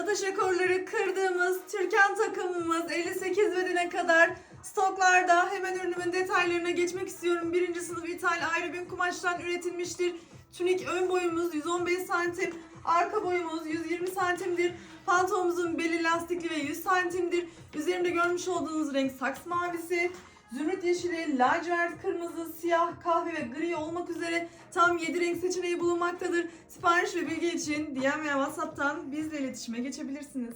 Satış rekorları kırdığımız Türkan takımımız 58 bedene kadar stoklarda. Hemen ürünümün detaylarına geçmek istiyorum. Birinci sınıf ithal ayrı bir kumaştan üretilmiştir. Tünik ön boyumuz 115 santim, arka boyumuz 120 santimdir. Pantolonumuzun beli lastikli ve 100 santimdir. Üzerimde görmüş olduğunuz renk saks mavisi. Zümrüt yeşili, lacivert kırmızı, siyah, kahve ve gri olmak üzere tam 7 renk seçeneği bulunmaktadır. Sipariş ve bilgi için DM veya WhatsApp'tan bizle iletişime geçebilirsiniz.